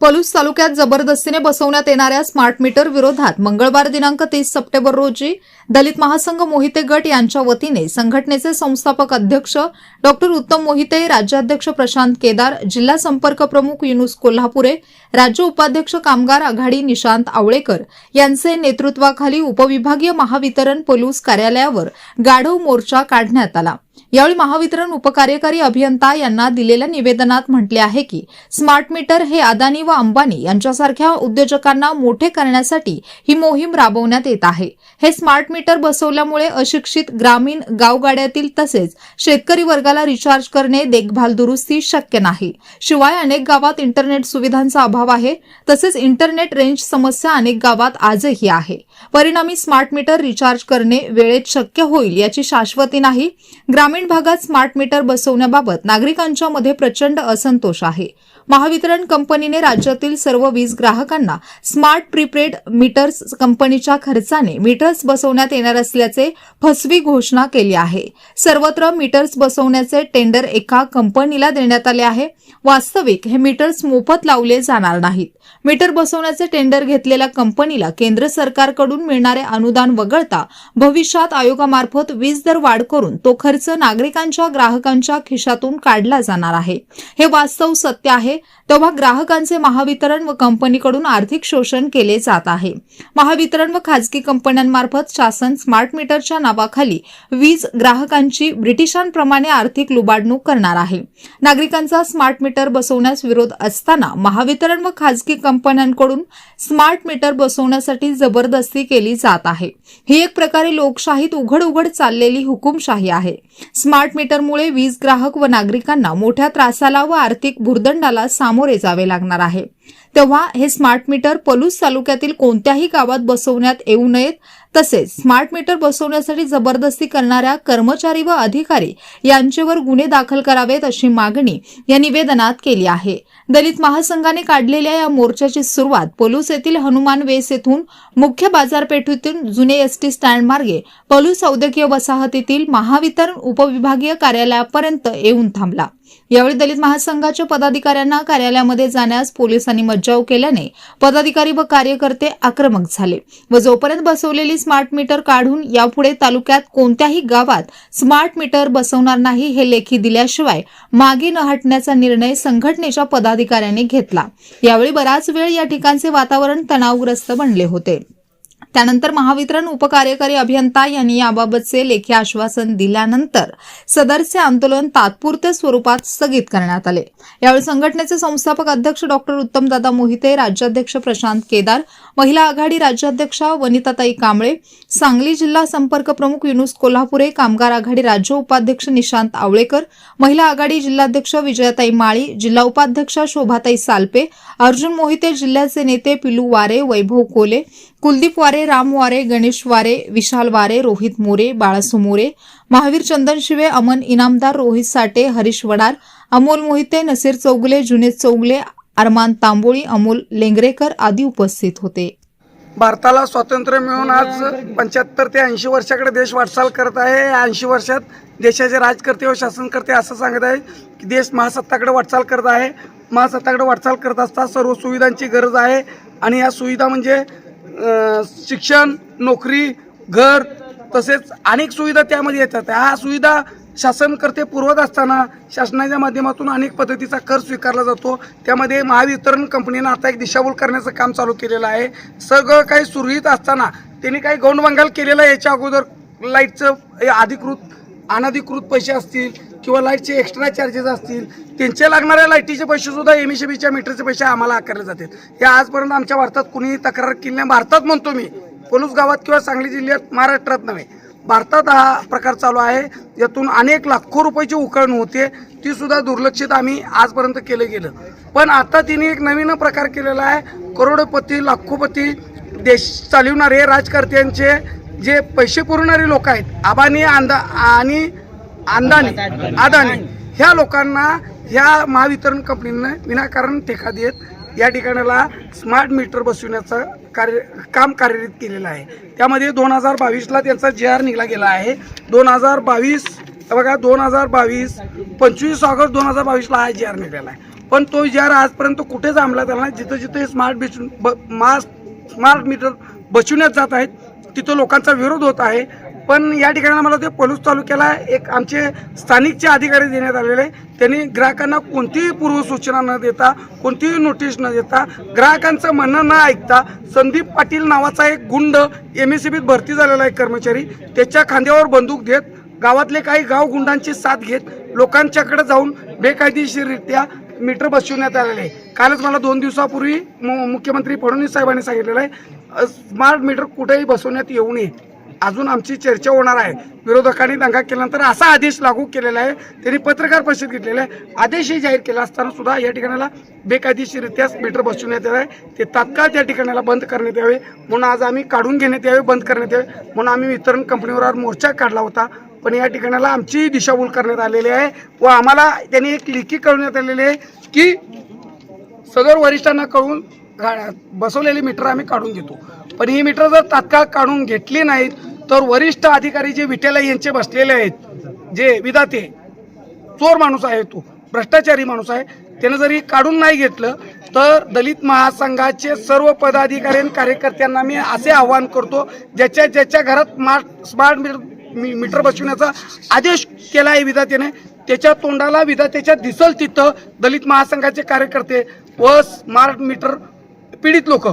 पलूस तालुक्यात जबरदस्तीने बसवण्यात येणाऱ्या स्मार्ट मीटर विरोधात मंगळवार दिनांक तीस सप्टेंबर रोजी दलित महासंघ मोहिते गट यांच्या वतीने संघटनेचे संस्थापक अध्यक्ष डॉक्टर उत्तम मोहिते राज्याध्यक्ष प्रशांत केदार जिल्हा संपर्क प्रमुख युनुस कोल्हापुरे राज्य उपाध्यक्ष कामगार आघाडी निशांत आवळेकर यांचे नेतृत्वाखाली उपविभागीय महावितरण पलूस कार्यालयावर गाढव मोर्चा काढण्यात आला. यावेळी महावितरण उपकार्यकारी अभियंता यांना दिलेल्या निवेदनात म्हटले आहे की स्मार्ट मीटर हे अदानी व अंबानी यांच्यासारख्या उद्योजकांना मोठे करण्यासाठी ही मोहीम राबवण्यात येत आहे. हे स्मार्ट मीटर बसवल्यामुळे अशिक्षित ग्रामीण गावगाड्यातील तसेच शेतकरी वर्गाला रिचार्ज करणे देखभाल दुरुस्ती शक्य नाही. शिवाय अनेक गावात इंटरनेट सुविधांचा अभाव आहे. तसेच इंटरनेट रेंज समस्या अनेक गावात आजही आहे. परिणामी स्मार्ट मीटर रिचार्ज करणे वेळेत शक्य होईल याची शाश्वती नाही. ग्रामीण भागात स्मार्ट मीटर बसवण्याबाबत नागरिकांच्या मध्ये प्रचंड असंतोष आहे. महावितरण कंपनीने राज्यातील सर्व वीज ग्राहकांना स्मार्ट प्रीपेड मीटर्स कंपनीच्या खर्चाने मीटर्स बसवण्यात येणार असल्याचे फसवी घोषणा केली आहे. सर्वत्र मीटर्स बसवण्याचे टेंडर एका कंपनीला देण्यात आले आहे. वास्तविक हे मीटर्स मोफत लावले जाणार नाहीत. मीटर बसवण्याचे टेंडर घेतलेल्या कंपनीला केंद्र सरकारकडून मिळणारे अनुदान वगळता भविष्यात आयोगामार्फत वीज दर वाढ करून तो खर्च नागरिकांच्या ग्राहकांच्या खिशातून काढला जाणार आहे. हे वास्तव सत्य आहे तेव्हा ग्राहकांचे महावितरण व कंपनीकडून आर्थिक शोषण केले जात आहे. महावितरण व खाजगी कंपन्यांमार्फत शासन स्मार्ट मीटरच्या नावाखाली वीज ग्राहकांची ब्रिटिशांप्रमाणे आर्थिक लुबाडणूक करणार आहे. नागरिकांचा स्मार्ट मीटर बसवण्यास विरोध असताना महावितरण व खाजगी कंपन्यांकडून स्मार्ट मीटर बसवण्यासाठी जबरदस्ती केली जात आहे. ही एक प्रकारे लोकशाहीत उघड उघड चाललेली हुकुमशाही आहे. स्मार्ट मीटरमुळे वीज ग्राहक व नागरिकांना मोठ्या त्रासाला व आर्थिक भुर्दंडाला सामोरे जावे लागणार आहे. तेव्हा हे स्मार्ट मीटर पलूस तालुक्यातील कोणत्याही गावात बसवण्यात येऊ नयेत. तसेच स्मार्ट मीटर बसवण्यासाठी जबरदस्ती करणाऱ्या कर्मचारी व अधिकारी यांच्यावर गुन्हे दाखल करावेत अशी मागणी या निवेदनात केली आहे. दलित महासंघाने काढलेल्या या मोर्चाची सुरुवात पलूस येथील हनुमान वेस येथून मुख्य बाजारपेठेतून जुने एसटी स्टँड मार्गे पलूस औद्योगिक वसाहतीतील महावितरण उपविभागीय कार्यालयापर्यंत येऊन थांबला. यावेळी दलित महासंघाच्या पदाधिकाऱ्यांना कार्यालयामध्ये जाण्यास पोलिसांनी मज्जाव केल्याने पदाधिकारी व कार्यकर्ते आक्रमक झाले व जोपर्यंत बसवलेली स्मार्ट मीटर काढून यापुढे तालुक्यात कोणत्याही गावात स्मार्ट मीटर बसवणार नाही हे लेखी दिल्याशिवाय मागे न हटण्याचा निर्णय संघटनेच्या पदाधिकाऱ्यांनी घेतला. यावेळी बराच वेळ या ठिकाणचे वातावरण तणावग्रस्त बनले होते. त्यानंतर महावितरण उपकार्यकारी अभियंता यांनी याबाबतचे लेखी आश्वासन दिल्यानंतर सदरचे आंदोलन तात्पुरत्या स्वरूपात स्थगित करण्यात आले. यावेळी संघटनेचे संस्थापक अध्यक्ष डॉक्टर उत्तमदादा मोहिते राज्याध्यक्ष प्रशांत केदार महिला आघाडी राज्याध्यक्षा वनिताताई कांबळे सांगली जिल्हा संपर्क प्रमुख युनुस कोल्हापुरे कामगार आघाडी राज्य उपाध्यक्ष निशांत आवळेकर महिला आघाडी जिल्हाध्यक्ष विजयाताई माळी जिल्हा उपाध्यक्ष शोभाताई सालपे अर्जुन मोहिते जिल्ह्याचे नेते पिलू वारे वैभव कोले कुलदीप वारे राम वारे गणेश वारे विशाल वारे रोहित मोरे बाळासू मोरे महावीर चंदन शिवे अमन इनामदार रोहित साटे हरीश वडार अमोल मोहिते नसीर चौगले जुनेद चौगले अरमान तांबोळी अमोल लेंगरेकर आदी उपस्थित होते. भारताला स्वातंत्र्य मिळून आज पंच्याहत्तर ते ऐंशी वर्षाकडे देश वाटचाल करत आहे. ऐंशी वर्षात देशाचे राजकर्ते व शासनकर्ते असं सांगत आहे की देश महासत्ताकडे वाटचाल करत आहे. महासत्ताकडे वाटचाल करत असता सर्व सुविधांची गरज आहे आणि या सुविधा म्हणजे शिक्षण नोकरी घर तसेच अनेक सुविधा त्यामध्ये येतात. ह्या सुविधा शासनकर्ते पुरवत असताना शासनाच्या माध्यमातून अनेक पद्धतीचा कर स्वीकारला जातो. त्यामध्ये महावितरण कंपनीनं आता एक दिशाभूल करण्याचं काम चालू केलेलं आहे. सगळं काही सुरळीत असताना त्यांनी काही गौंडबंगाल केलेलं आहे. याच्या अगोदर लाईटचं हे अधिकृत अनधिकृत पैसे असतील किंवा लाईटचे एक्स्ट्रा चार्जेस असतील त्यांचे लागणाऱ्या लाईटीचे पैसेसुद्धा एम एस बीच्या मीटरचे पैसे आम्हाला आकारले जातात. हे आजपर्यंत आमच्या भारतात कुणीही तक्रार केली नाही. भारतात म्हणतो मी पलूस गावात किंवा सांगली जिल्ह्यात महाराष्ट्रात नव्हे. भारतात हा प्रकार चालू आहे. यातून अनेक लाखो रुपयाची उकळण होते. ती सुद्धा दुर्लक्षित आम्ही आजपर्यंत केलं गेलं. पण आता तिने एक नवीन प्रकार केलेला आहे. करोडपती लाखोपती देश चालवणारे राजकर्त्यांचे जे पैसे पुरवणारे लोक आहेत आबानी अंदा आणि अंदानी अदानी ह्या लोकांना ह्या महावितरण कंपनीनं विनाकारण ठेका देत या ठिकाणाला स्मार्ट मीटर बसविण्याचं कार्य काम कार्यरत केलेलं आहे. त्यामध्ये दोन हजार बावीसला त्यांचा जे आर निघाला गेला आहे. दोन हजार बावीस बघा दोन हजार बावीस पंचवीस ऑगस्ट दोन हजार बावीसला हा जे आर निघाला आहे. पण तो जे आर आजपर्यंत कुठेच अंमलात आला नाही. जिथं जिथे स्मार्ट बिचून ब मा स्मार्ट मीटर बसवण्यात जात आहेत तिथं लोकांचा विरोध होत आहे. पण या ठिकाणी मला ते पलूस तालुक्याला एक आमचे स्थानिकचे अधिकारी देण्यात आलेले त्यांनी ग्राहकांना कोणतीही पूर्वसूचना न देता कोणतीही नोटीस न देता ग्राहकांचं म्हणणं न ऐकता संदीप पाटील नावाचा एक गुंड एम एस भरती झालेला एक कर्मचारी. त्याच्या खांद्यावर बंदूक देत गावातले काही गाव गुंडांची साथ घेत लोकांच्याकडे जाऊन बेकायदेशीररित्या मीटर बसविण्यात आलेले आहे. कालच मला दोन दिवसापूर्वी मु- मुख्यमंत्री फडणवीस साहेबांनी सांगितलेलं आहे स्मार्ट मीटर कुठेही बसवण्यात येऊ नये. अजून आमची चर्चा होणार आहे. विरोधकांनी दंगा केल्यानंतर असा आदेश लागू केलेला आहे. त्यांनी पत्रकार परिषद घेतलेला आहे. आदेशही जाहीर केला असताना सुद्धा या ठिकाणाला बेकायदेशीरित्या मीटर बसवण्यात येत आहे. ते तात्काळ त्या ठिकाणाला बंद करण्यात यावे. म्हणून आज आम्ही काढून घेण्यात यावे बंद करण्यात यावे. म्हणून आम्ही वितरण कंपनीवर आज मोर्चा काढला होता. पण या ठिकाणाला आमची दिशाभूल करण्यात आलेली आहे व आम्हाला त्यांनी एक लिखी कळवण्यात आलेली आहे की सदर वरिष्ठांना कळून बसवलेली मीटर आम्ही काढून घेतो. पण ही मीटर जर तात्काळ काढून घेतली नाहीत तर वरिष्ठ अधिकारी जे विठ्ठला यांचे बसलेले आहेत जे विधाते चोर माणूस आहे तो भ्रष्टाचारी माणूस आहे त्यानं जरी काढून नाही घेतलं तर दलित महासंघाचे सर्व पदाधिकारी आणि कार्यकर्त्यांना मी असे आवाहन करतो ज्याच्या ज्याच्या घरात स्मार्ट स्मार्ट मीटर मी- मीटर बसवण्याचा आदेश केला आहे विधातेने त्याच्या तोंडाला विधातेच्या दिसल तिथं दलित महासंघाचे कार्यकर्ते व स्मार्ट मीटर पीडित लोक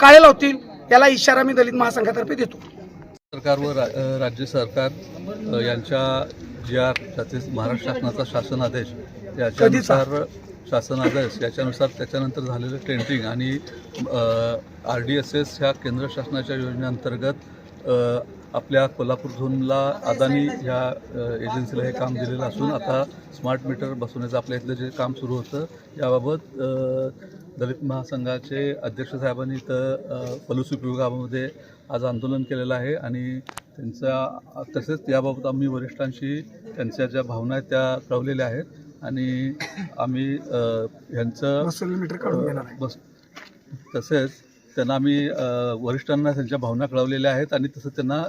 काळे लावतील याला इशारा मी दलित महासंघातर्फे देतो. सरकार व रा- राज्य सरकार यांच्या जी आर त्याचे महाराष्ट्र शासनाचा शासन आदेश याच्यानुसार शासन आदेश याच्यानुसार त्याच्यानंतर झालेलं टेंडरिंग आणि आर डी एस एस ह्या केंद्र शासनाच्या योजनेअंतर्गत आपल्या कोल्हापूर झोनला अदानी ह्या एजन्सीला हे काम दिलेलं असून आता स्मार्ट मीटर बसवण्याचं आपल्या इथलं जे काम सुरू होतं याबाबत दलित महासंघाचे अध्यक्ष साहेबांनी इथं अ, पलूस उपविभागामध्ये आज आंदोलन केलेलं आहे आणि त्यांचा तसेच याबाबत आम्ही वरिष्ठांशी त्यांच्या ज्या भावना आहेत त्या कळवलेल्या आहेत आणि आम्ही ह्यांचं बसवलेली मीटर काढून घेणार आहे. बस तसेच त्यांना आम्ही वरिष्ठांना त्यांच्या भावना कळवलेल्या आहेत आणि तसं त्यांना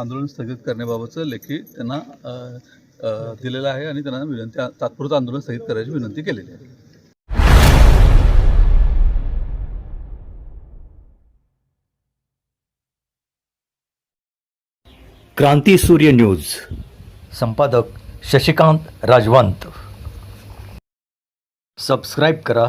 आंदोलन स्थगित करण्याबाबतचं लेखी त्यांना दिलेलं आहे आणि त्यांना विनंती तात्पुरतं आंदोलन स्थगित करायची विनंती केलेली आहे. क्रांती सूर्य न्यूज. संपादक शशिकांत राजवंत. सबस्क्राईब करा.